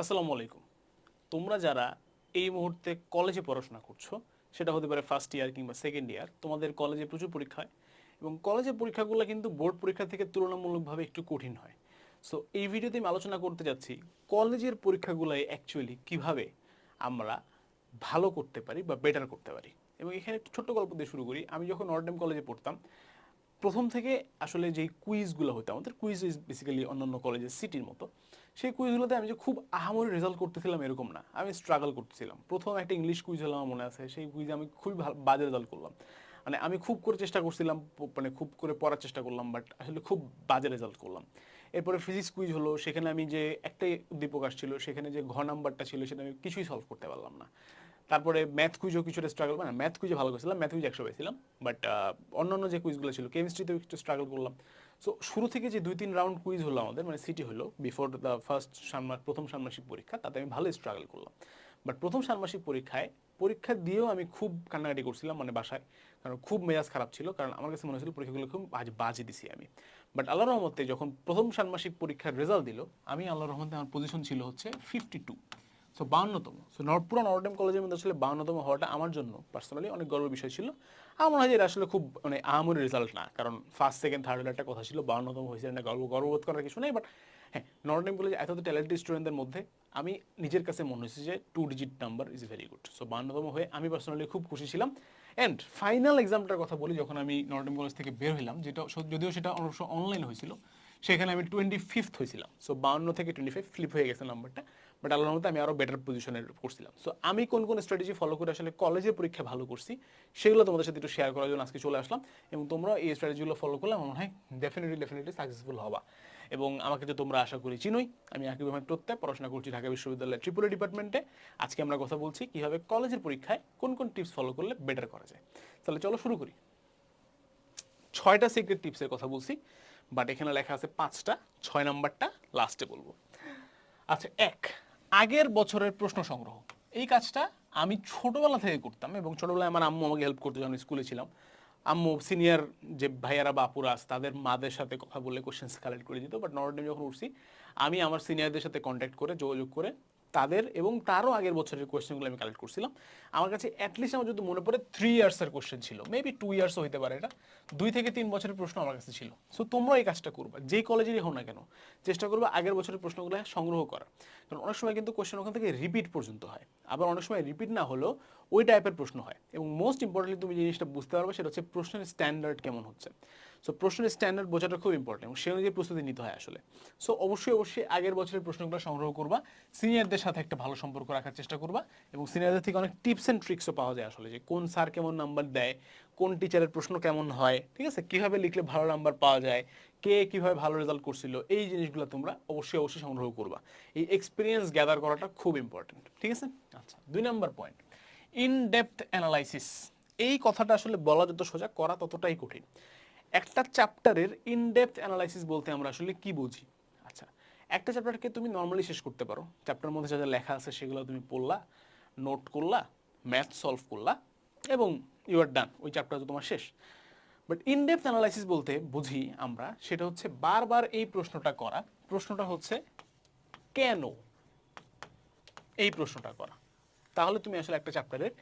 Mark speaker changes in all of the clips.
Speaker 1: আসসালামু আলাইকুম। তোমরা যারা এই মুহূর্তে কলেজে পড়াশোনা করছ, সেটা হতে পারে ফার্স্ট ইয়ার কিংবা সেকেন্ড ইয়ার তোমাদের কলেজে প্রচুর পরীক্ষা হয় এবং কলেজের পরীক্ষাগুলো কিন্তু বোর্ড পরীক্ষা থেকে তুলনামূলকভাবে একটু কঠিন হয়। সো এই ভিডিওতে আমি আলোচনা করতে যাচ্ছি কলেজের পরীক্ষাগুলোয় অ্যাকচুয়ালি কীভাবে আমরা ভালো করতে পারি বা বেটার করতে পারি। এবং এখানে একটু ছোট্ট গল্প দিয়ে শুরু করি। আমি যখন নর্ডেম কলেজে পড়তাম প্রথম থেকে আসলে যেই কুইজগুলো হতো, আমাদের কুইজ ইজ বেসিক্যালি অন্যান্য কলেজের সিটির মতো, সেই কুইজগুলোতে আমি যে খুব আহামরি রেজাল্ট করতেছিলাম এরকম না। আমি স্ট্রাগল করতেছিলাম। প্রথম একটা ইংলিশ কুইজ হলো আমার মনে আছে, সেই কুইজে আমি খুবই ভালো বাজে রেজাল্ট করলাম। মানে আমি খুব করে চেষ্টা করছিলাম মানে খুব করে পড়ার চেষ্টা করলাম বাট আসলে খুব বাজে রেজাল্ট করলাম। এরপরে ফিজিক্স কুইজ হলো, সেখানে আমি যে একটাই উদ্দীপক আসছিল, সেখানে যে ঘ নাম্বারটা ছিল, সেটা আমি কিছুই সলভ করতে পারলাম না। তারপরে ম্যাথ কুইজও কিছুটা স্ট্রাগল মানে ম্যাথ কুইজে ভালো করেছিলাম ম্যাথ কুইজ একশো পেয়েছিলাম বাট অন্যান্য যে কুইজগুলো ছিল কেমিস্ট্রিতেও একটু স্ট্রাগল করলাম। সো শুরু থেকে যে দুই তিন রাউন্ড কুইজ হলো আমাদের মানে সিটি হলো বিফোর দ্য ফার্স্ট ষান্মাস প্রথম ষান্মাসিক পরীক্ষা, তাতে আমি ভালো স্ট্রাগল করলাম। বাট প্রথম ষান্মাসিক পরীক্ষায়, পরীক্ষা দিয়েও আমি খুব কান্নাকাটি করছিলাম মানে বাসায়, কারণ খুব মেজাজ খারাপ ছিল, কারণ আমার কাছে মনে হচ্ছিল পরীক্ষাগুলো খুব বাজে বাজে দিছি আমি। বাট আল্লাহ রহমতে যখন প্রথম ষান্মাসিক পরীক্ষার রেজাল্ট দিল, আমি আল্লাহ রহমতে আমার পজিশন ছিল হচ্ছে ফিফটি টু সো বাউন্নতম। সো পুরো নর্ডেম কলেজের মধ্যে আসলে বাউন্নতম হওয়াটা আমার জন্য পার্সোনালি অনেক গর্বের বিষয় ছিল। আমার মনে হয় যে এটা আসলে খুব মানে আহামরি রেজাল্ট না, কারণ ফার্স্ট সেকেন্ড থার্ড একটা কথা ছিল, বাউন্নতম হয়েছে না গর্ব, গর্ববোধ করার কিছু নেই বাট হ্যাঁ নর্ডেম কলেজে এত ট্যালেন্টেড স্টুডেন্টদের মধ্যে আমি নিজের কাছে মনে হয়েছে যে two digit number is very good so বাউন্নতম হয়ে আমি পার্সোনালি খুব খুশি ছিলাম। অ্যান্ড ফাইনাল এক্সামটার কথা বলি, যখন আমি নর্ডেম কলেজ থেকে বের হইলাম, যেটা যদিও সেটা অবশ্য অনলাইন হয়েছিল, সেখানে আমি টোয়েন্টি ফিফথ হয়েছিলাম। সো বাউন্ন থেকে টোয়েন্টি ফাইভ ফ্লিপ হয়ে গেছে নাম্বারটা বাট আল্লাহর মধ্যে আমি আরও বেটার পজিশনে করছিলাম সো আমি কোন কোন স্ট্র্যাটেজি ফলো করে আসলে কলেজের পরীক্ষা ভালো করছি, সেগুলো তোমাদের সাথে একটু শেয়ার করার জন্য আজকে চলে আসলাম। এবং তোমরা এই স্ট্র্যাটেজিগুলো ফলো করলে আমার মনে হয় ডেফিনেটলি ডেফিনেটলি সাকসেসফুল হবা। এবং আমাকে তো তোমরা আশা করি চিনোই, আমি আকিব আহমেদ প্রত্যয় পড়াশোনা করছি ঢাকা বিশ্ববিদ্যালয়ের ত্রিপুরা ডিপার্টমেন্টে আজকে আমরা কথা বলছি কীভাবে কলেজের পরীক্ষায় কোন কোন টিপস ফলো করলে বেটার করা যায়। তাহলে চলো শুরু করি। ছয়টা সিক্রেট টিপসের কথা বলছি বাট এখানে লেখা আছে পাঁচটা, ছয় নাম্বারটা লাস্টে বলব। আচ্ছা এক আগের বছরের প্রশ্ন সংগ্রহ। এই কাজটা আমি ছোটোবেলা থেকে করতাম এবং ছোটবেলায় আমার আম্মু আমাকে হেল্প করতো, যখন স্কুলে ছিলাম। আম্মু সিনিয়র যে ভাইয়ারা, বাপুরা তাদের মাদের সাথে কথা বলে কোশ্চেন্স কালেক্ট করে দিত বাট নর্ডেম যখন উঠছি, আমি আমার সিনিয়রদের সাথে কন্ট্যাক্ট করে, যোগাযোগ করে তাদের এবং তারও আগের বছরের কোয়েশ্চেনগুলো আমি কালেক্ট করছিলাম। আমার কাছে অ্যাটলিস্ট আমার যদি মনে পড়ে থ্রি ইয়ার্সের কোয়েশ্চেন ছিল। মেবি টু ইয়ার্সও হতে পারে এটা। দুই থেকে তিন বছরের প্রশ্ন আমার কাছে ছিল। সো তোমরা এই কাজটা করবা। যেই কলেজেরই হোক না কেন, চেষ্টা করবে আগের বছরের প্রশ্নগুলো সংগ্রহ করার। কারণ অনেক সময় কিন্তু কোশ্চেন ওখান থেকে রিপিট পর্যন্ত হয়। আবার অনেক সময় রিপিট না হলেও ওই টাইপের প্রশ্ন হয়। এবং মোস্ট ইম্পর্টেন্টলি তুমি জিনিসটা বুঝতে পারবে, সেটা হচ্ছে প্রশ্নের স্ট্যান্ডার্ড কেমন হচ্ছে। সো প্রশ্নের স্ট্যান্ডার্ড বোঝাটা খুব ইম্পর্টেন্ট এবং সে অনুযায়ী প্রস্তুতি নিতে হয় আসলে। সো অবশ্যই অবশ্যই আগের বছরের প্রশ্নগুলো সংগ্রহ করবা। সিনিয়রদের সাথে একটা ভালো সম্পর্ক রাখার চেষ্টা করবা এবং সিনিয়রদের থেকে অনেক টিপস অ্যান্ড ট্রিক্সও পাওয়া যায় আসলে যে কোন স্যার কেমন নাম্বার দেয়, কোন টিচারের প্রশ্ন কেমন হয়, ঠিক আছে? কীভাবে লিখলে ভালো নাম্বার পাওয়া যায়, কে কীভাবে ভালো রেজাল্ট করছিল, এই জিনিসগুলো তোমরা অবশ্যই অবশ্যই সংগ্রহ করবা। এই এক্সপিরিয়েন্স গ্যাদার করাটা খুব ইম্পর্টেন্ট ঠিক আছে? আচ্ছা দুই number point in depth analysis এই কথাটা আসলে বলা যত সোজা, করা ততটাই কঠিন। একটা চ্যাপ্টারের ইন ডেপথ অ্যানালাইসিস বলতে আমরা আসলে কি বুঝি? আচ্ছা একটা চ্যাপ্টারকে তুমি নর্মালি শেষ করতে পারো। চ্যাপ্টারের মধ্যে যা যা লেখা আছে সেগুলো তুমি পড়লা নোট করলা ম্যাথ সলভ করলা এবং ইউ আর ডান ওই চ্যাপ্টার তো তোমার শেষ। বাট ইন ডেপথ অ্যানালাইসিস বলতে বুঝি আমরা সেটা হচ্ছে বারবার এই প্রশ্নটা করা। প্রশ্নটা হচ্ছে, কেন এই প্রশ্নটা করা? তাহলে তুমি আসলে একটা চ্যাপ্টারের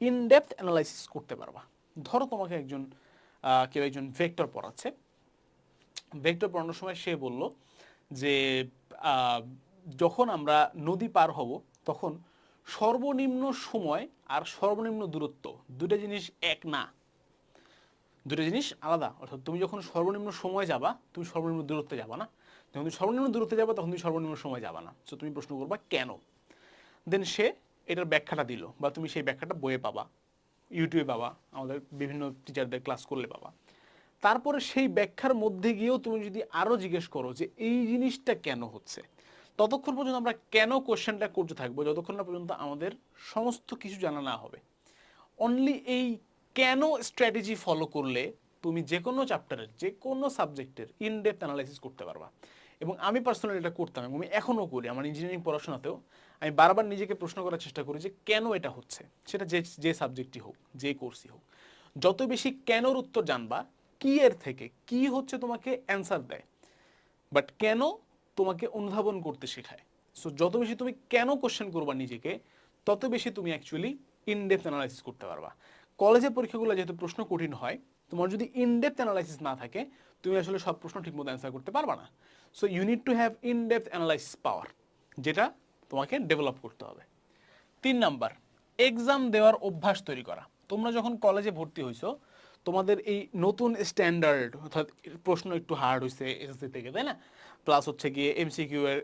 Speaker 1: ইন ডেপথ অ্যানালাইসিস করতে পারবা। ধরো তোমাকে একজন কেউ একজন ভেক্টর পড়াচ্ছে। ভেক্টর পড়ানোর সময় সে বলল যে যখন আমরা নদী পার হব, তখন সর্বনিম্ন সময় আর সর্বনিম্ন দূরত্ব দুটো জিনিস এক না। দুটো জিনিস আলাদা। অর্থাৎ তুমি যখন সর্বনিম্ন সময় যাবা, তুমি সর্বনিম্ন দূরত্বে যাবা না। যখন তুমি সর্বনিম্ন দূরত্বে যাবা, তখন তুমি সর্বনিম্ন সময় যাবা না। তো তুমি প্রশ্ন করবা কেন? দেন সে এটার ব্যাখ্যাটা দিল বা তুমি সেই ব্যাখ্যাটা বইয়ে পাবা। ইউটিউবে পাবা আমাদের বিভিন্ন টিচারদের ক্লাস করলে পাবা তারপরে সেই ব্যাখ্যার মধ্যে গিয়েও তুমি যদি আরও জিজ্ঞেস করো যে এই জিনিসটা কেন হচ্ছে? ততক্ষণ পর্যন্ত আমরা কেন কোশ্চেনটা করতে থাকব? যতক্ষণ না পর্যন্ত আমাদের সমস্ত কিছু জানা না হবে। অনলি এই কেন স্ট্র্যাটেজি ফলো করলে তুমি যে কোনো চ্যাপ্টারের যে কোনো সাবজেক্টের ইন ডেপথ অ্যানালাইসিস করতে পারবা। এবং আমি পার্সোনালি এটা করতাম এবং আমি এখনও করি আমার ইঞ্জিনিয়ারিং পড়াশোনাতেও। আমি বারবার নিজেকে প্রশ্ন করার চেষ্টা করি যে কেন এটা হচ্ছে? সেটা যে যে সাবজেক্টই হোক, যে কোর্সই হোক। যত বেশি কেনর উত্তর জানবা, কি এর থেকে, কি হচ্ছে তোমাকে অ্যান্সার দেয়। বাট কেন তোমাকে অনুধাবন করতে শেখায়? সো যত বেশি তুমি কেন কোশ্চেন করবা নিজেকে, তত বেশি তুমি অ্যাকচুয়ালি ইনডেপথ অ্যানালাইসিস করতে পারবা। কলেজের পরীক্ষাগুলো যেহেতু প্রশ্ন কঠিন হয়, তোমার যদি ইনডেপথ অ্যানালাইসিস না থাকে, তুমি আসলে সব প্রশ্ন ঠিকমতো অ্যান্সার করতে পারবা না। So you need to have in depth analysis power যেটা তোমাকে ডেভেলপ করতে হবে। তিন নাম্বার এক্সাম দেওয়ার অভ্যাস তৈরি করা। তোমরা যখন কলেজে ভর্তি হইছো, তোমাদের এই নতুন স্ট্যান্ডার্ড অর্থাৎ প্রশ্ন একটু হার্ড হয়েছে এসএসসি থেকে, তাই না? প্লাস হচ্ছে গিয়ে এমসিকিউ এর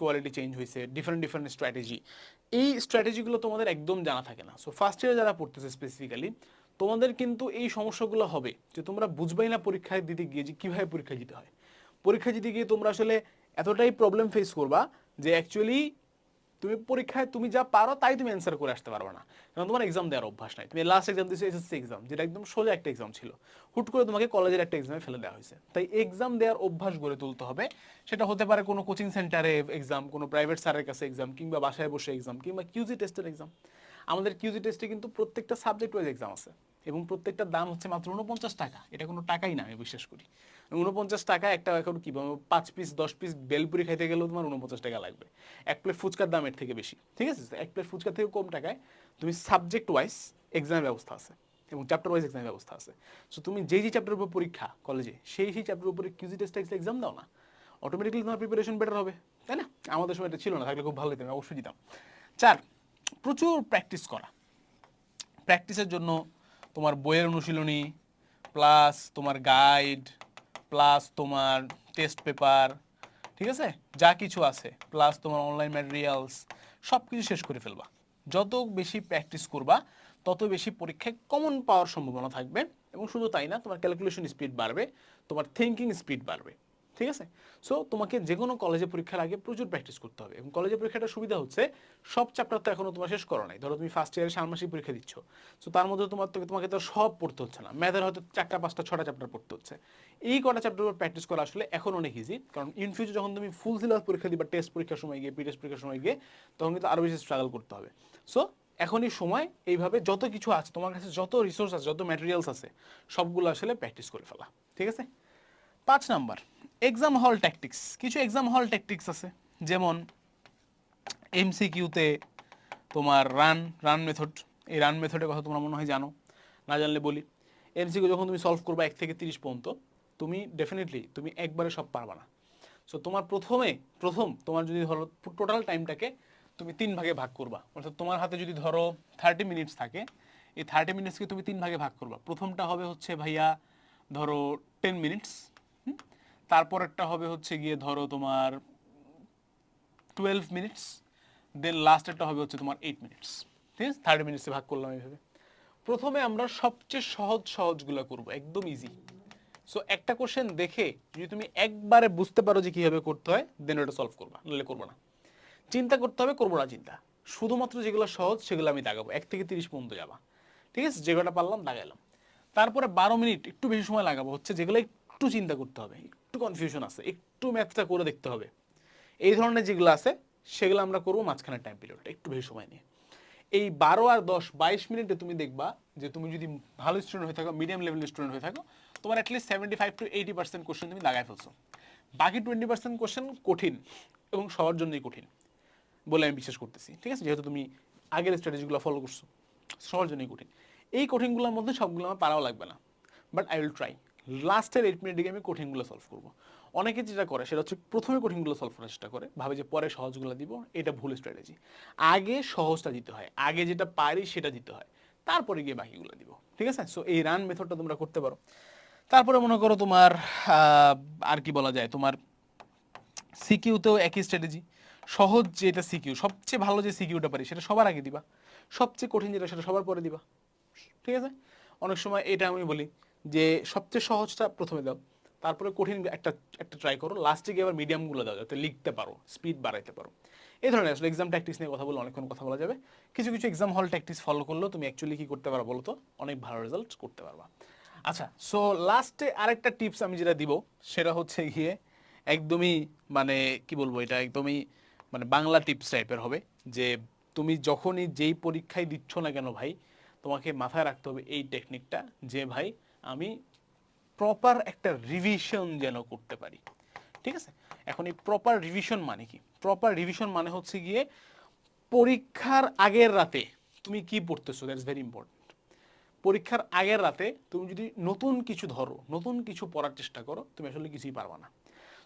Speaker 1: কোয়ালিটি চেঞ্জ হয়েছে ডিফারেন্ট ডিফারেন্ট স্ট্র্যাটেজি এই স্ট্র্যাটেজিগুলো তোমাদের একদম জানা থাকে না। সো ফার্স্ট ইয়ার যারা পড়তেছে স্পেসিফিক্যালি তোমাদের কিন্তু এই সমস্যাগুলো হবে যে তোমরা বুঝবেই না পরীক্ষায় দিতে গিয়ে যে কীভাবে পরীক্ষা দিতে হয়। পরীক্ষা দিতে গিয়ে তোমরা আসলে এতটাই প্রবলেম ফেস করবা যে অ্যাকচুয়ালি তুমি পরীক্ষায় তুমি যা পারো, তাই তুমি অ্যান্সার করে আসতে পারবে না। কারণ তোমার এক্সাম দেওয়ার অভ্যাস নাই। তুমি লাস্ট এক্সাম দিয়েছ এসএসসি এক্সাম যেটা একদম সোজা একটা এক্সাম ছিল। হুট করে তোমাকে কলেজের একটা এক্সামে ফেলে দেওয়া হয়েছে। তাই এক্সাম দেওয়ার অভ্যাস গড়ে তুলতে হবে। সেটা হতে পারে কোনো কোচিং সেন্টারে এক্সাম কোনো প্রাইভেট স্যারের কাছে এক্সাম কিংবা বাসায় বসে এক্সাম কিংবা কিউজি টেস্টের এক্সাম আমাদের কিউজি টেস্টে কিন্তু প্রত্যেকটা সাবজেক্ট ওয়াইজ এক্সাম আছে। এবং প্রত্যেকটার দাম হচ্ছে মাত্র উনপঞ্চাশ টাকা। এটা কোনো টাকাই না, আমি বিশ্বাস করি। উনপঞ্চাশ টাকা একটা এখন কি পাঁচ পিস দশ পিস বেলপুরি খাইতে গেলেও তোমার উনপঞ্চাশ টাকা লাগবে। এক প্লেট ফুচকার দাম এর থেকে বেশি, ঠিক আছে? এক প্লেট ফুচকার থেকে কম টাকায় তুমি সাবজেক্ট ওয়াইজ এক্সামের ব্যবস্থা আছে এবং চ্যাপ্টার ওয়াইজ এক্সামের ব্যবস্থা আছে। সো তুমি যেই যে চ্যাপ্টারের উপর পরীক্ষা কলেজে সেই সেই চ্যাপ্টার উপরে কিউজি টেস্ট এক্সাম দাও না। অটোমেটিকলি তোমার প্রিপারেশন বেটার হবে, তাই না? আমাদের সময় এটা ছিল না, থাকলে খুব ভালো হতো অবশ্যই দিতাম। চার, প্রচুর প্র্যাকটিস করা। প্র্যাকটিসের জন্য তোমার বইয়ের অনুশীলনী প্লাস তোমার গাইড প্লাস তোমার টেস্ট পেপার ঠিক আছে? যা কিছু আছে প্লাস তোমার অনলাইন ম্যাটেরিয়ালস সব কিছু শেষ করে ফেলবা। যত বেশি প্র্যাকটিস করবা, তত বেশি পরীক্ষায় কমন পাওয়ার সম্ভাবনা থাকবে এবং শুধু তাই না, তোমার ক্যালকুলেশন স্পিড বাড়বে, তোমার থিঙ্কিং স্পিড বাড়বে। ঠিক আছে? সো তোমাকে যে কোনো কলেজে পরীক্ষার আগে প্রচুর প্র্যাকটিস করতে হবে এবং কলেজে পরীক্ষাটা সুবিধা হচ্ছে, সব চ্যাপ্টার তো এখনও তোমার শেষ করো নাই। ধরো তুমি ফার্স্ট ইয়ারে ষান্মাসিক পরীক্ষা দিচ্ছ। সো তার মধ্যে তোমার তোমাকে তো সব পড়তে হচ্ছে না। ম্যাথের হয়তো চারটা, পাঁচটা, ছটা চ্যাপ্টার পড়তে হচ্ছে। এই কটা চ্যাপ্টার প্র্যাকটিস করা আসলে এখন অনেক ইজি কারণ ইন ফিউচার যখন তুমি ফুল সিলেবাস পরীক্ষা দিবা টেস্ট পরীক্ষার সময় গিয়ে প্রি টেস্ট পরীক্ষার সময় গিয়ে, তখন কিন্তু আরও বেশি স্ট্রাগল করতে হবে। সো এখনই সময় এইভাবে যত কিছু আছে, তোমার কাছে যত রিসোর্স আছে, যত ম্যাটেরিয়ালস আছে, সবগুলো আসলে প্র্যাকটিস করে ফেলা। ঠিক আছে? পাঁচ নাম্বার। এক্সাম হল ট্যাকটিক্স কিছু এক্সাম হল ট্যাকটিক্স আছে। যেমন এমসিকিউতে তোমার রান রান মেথড এই রান মেথডের কথা তোমরা মনে হয় জানো, না জানলে বলি। এমসিকিউ যখন তুমি সলভ করবা এক থেকে তিরিশ পর্যন্ত, তুমি ডেফিনেটলি তুমি একবারে সব পারবা না। সো তোমার প্রথমে, প্রথম তোমার যদি ধরো টোটাল টাইমটাকে তুমি তিন ভাগে ভাগ করবা, অর্থাৎ তোমার হাতে যদি ধরো থার্টি মিনিটস থাকে, এই থার্টি মিনিটসকে তুমি তিন ভাগে ভাগ করবা। প্রথমটা হবে হচ্ছে ভাইয়া ধরো টেন মিনিটস তারপরেরটা হবে হচ্ছে গিয়ে ধরো তোমার টুয়েলভ মিনিটস দেন লাস্ট একটা হবে হচ্ছে তোমার এইট মিনিটস ঠিক আছে? থার্টি মিনিটসে ভাগ করলাম এইভাবে। প্রথমে আমরা সবচেয়ে সহজ সহজগুলো করব, একদম ইজি সো একটা কোশ্চেন দেখে যদি তুমি একবারে বুঝতে পারো যে কীভাবে করতে হয় দেন ওটা সলভ করবা, নাহলে করব না। চিন্তা করতে হবে, করব না চিন্তা। শুধুমাত্র যেগুলো সহজ, সেগুলো আমি দাগাবো। এক থেকে তিরিশ পর্যন্ত যাবা। ঠিক আছে? যেগুলো পারলাম, দাগাইলাম। তারপরে বারো মিনিট, একটু বেশি সময় লাগাবো। হচ্ছে যেগুলো একটু চিন্তা করতে হবে, একটু কনফিউশন আছে, একটু ম্যাথটা করে দেখতে হবে। এই ধরনের যেগুলো আছে, সেগুলো আমরা করব মাঝখানের টাইম পিরিয়ডটা একটু বেশি সময় নিয়ে। এই বারো আর দশ, বাইশ মিনিটে তুমি দেখবা যে তুমি যদি ভালো স্টুডেন্ট হয়ে থাকো মিডিয়াম লেভেলের স্টুডেন্ট হয়ে থাকো, তোমার at least seventy five to eighty percent question তুমি দাগায় ফেলছো। বাকি টোয়েন্টি পার্সেন্ট কোশ্চেন কঠিন এবং সবার জন্যই কঠিন বলে আমি বিশ্বাস করতেছি, ঠিক আছে? যেহেতু তুমি আগের স্ট্র্যাটেজিগুলো ফলো করছ, সবার জন্যই কঠিন। এই কঠিনগুলোর মধ্যে সবগুলো আমার পারাও লাগবে না বাট আই উইল ট্রাই লাস্টের এইট মিনিট আমি কঠিনগুলো সলভ করব। অনেকে যেটা করে, সেটা হচ্ছে প্রথমে কঠিনগুলো সলভ করার চেষ্টা করে, ভাবে যে পরে সহজগুলো দিব, এটা ভুল স্ট্র্যাটেজি আগে সহজটা দিতে হয়, আগে যেটা পারি সেটা দিতে হয়, তারপরে গিয়ে বাকিগুলো দিব, ঠিক আছে? সো এই রান মেথডটা তোমরা করতে পারো। তারপরে মনে করো তোমার আর কি বলা যায়, তোমার সিকিউতেও একই স্ট্র্যাটেজি সহজ যেটা সিকিউ সবচেয়ে ভালো যে সিকিউটা পারি, সেটা সবার আগে দিবা। সবচেয়ে কঠিন যেটা, সেটা সবার পরে দিবা। ঠিক আছে? অনেক সময় এটা আমি বলি যে সবচেয়ে সহজটা প্রথমে দাও। তারপরে কঠিন একটা একটা ট্রাই করো। লাস্টে গিয়ে আবার মিডিয়ামগুলো দাও, যাতে লিখতে পারো স্পিড বাড়াইতে পারো। এই ধরনের, আসলে এক্সাম ট্যাকটিক্স নিয়ে কথা বলে অনেকক্ষণ কথা বলা যাবে। কিছু কিছু এক্সাম হল ট্যাকটিক্স ফলো করলেও তুমি অ্যাকচুয়ালি কি করতে পারো বলো তো অনেক ভালো রেজাল্ট করতে পারবা। আচ্ছা সো লাস্টে আরেকটা টিপস আমি যেটা দিব, সেটা হচ্ছে গিয়ে একদমই মানে কি বলব এটা? একদমই মানে বাংলা টিপস টাইপের হবে যে তুমি যখনই যেই পরীক্ষায় দিচ্ছ না কেন ভাই, তোমাকে মাথায় রাখতে হবে এই টেকনিকটা যে ভাই আমি প্রপার একটা রিভিশন যেন করতে পারি। ঠিক আছে? এখন এই প্রপার রিভিশন মানে কি? প্রপার রিভিশন মানে হচ্ছে গিয়ে পরীক্ষার আগের রাতে তুমি কি পড়তেছো? দ্যাটস ভেরি ইম্পর্টেন্ট পরীক্ষার আগের রাতে তুমি যদি নতুন কিছু ধরো, নতুন কিছু পড়ার চেষ্টা করো, তুমি আসলে কিছুই পারবা না।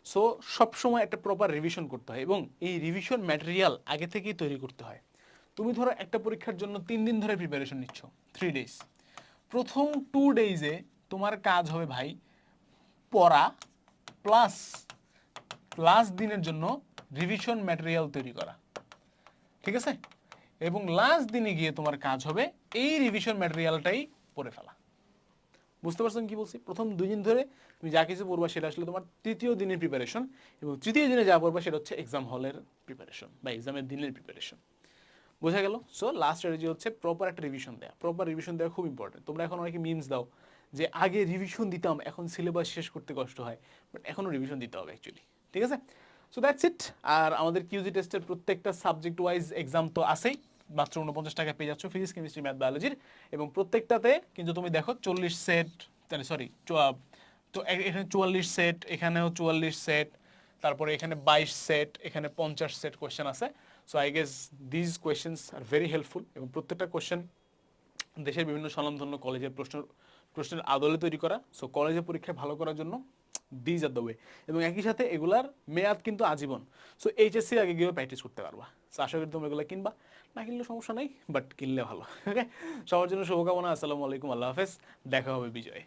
Speaker 1: সো সবসময় একটা প্রপার রিভিশন করতে হয় এবং এই রিভিশন ম্যাটেরিয়াল আগে থেকেই তৈরি করতে হয়। তুমি ধরো একটা পরীক্ষার জন্য তিন দিন ধরে প্রিপারেশন নিচ্ছ থ্রি ডেজ প্রথম টু ডেইজে তোমার কাজ হবে ভাই পড়া প্লাস লাস্ট দিনের জন্য রিভিশন ম্যাটেরিয়াল তৈরি করা। ঠিক আছে? এবং লাস্ট দিনে গিয়ে তোমার কাজ হবে এই রিভিশন ম্যাটেরিয়ালটাই পড়ে ফেলা। বুঝতে পারছেন কি বলছি? প্রথম দুই দিন ধরে তুমি যা কিছু পড়বা সেটা আসলে তোমার তৃতীয় দিনের প্রিপারেশন এবং তৃতীয় দিনে যা পড়বা সেটা হচ্ছে এক্সাম হলের প্রিপারেশন বা এক্সামের দিনের প্রিপারেশন বোঝা গেল? সো লাস্ট স্ট্র্যাটেজি হচ্ছে প্রপার একটা রিভিশন দেওয়া প্রপার রিভিশন দেওয়া খুব ইম্পর্টেন্ট তোমরা এখন অনেকে মিমস দাও যে আগে রিভিশন দিতাম, এখন সিলেবাস শেষ করতে কষ্ট হয়। বাট এখনও রিভিশন দিতে হবে অ্যাকচুয়ালি ঠিক আছে? সো দ্যাটস ইট আর আমাদের কিউজি টেস্টের প্রত্যেকটা সাবজেক্ট ওয়াইজ এক্সাম তো আছেই। মাত্র উনপঞ্চাশ টাকা পেয়ে যাচ্ছ ফিজিক্স কেমিস্ট্রি ম্যাথ বায়োলজির এবং প্রত্যেকটাতে কিন্তু তুমি দেখো চল্লিশ সেট সরি তো এখানে চুয়াল্লিশ সেট এখানেও চুয়াল্লিশ সেট তারপরে এখানে বাইশ সেট এখানে পঞ্চাশ সেট কোয়েশ্চেন আছে। So I guess these questions are very helpful এবং প্রত্যেকটা কোয়েশ্চেন দেশের বিভিন্ন স্বনামধন্য কলেজের প্রশ্ন প্রশ্নের আদলে তৈরি করা। সো কলেজে পরীক্ষায় ভালো করার জন্য দিজ আর দ্য ওয়ে এবং একই সাথে এগুলার মেয়াদ কিন্তু আজীবন। সো এইচএসসির আগে গিয়েও প্র্যাকটিস করতে পারবা। সো আশা করি তোমরা এগুলো কিনবা। না কিনলে সমস্যা নেই বাট কিনলে ভালো। ওকে সবার জন্য শুভকামনা। আসসালামু আলাইকুম। আল্লাহ হাফেজ। দেখা হবে বিজয়।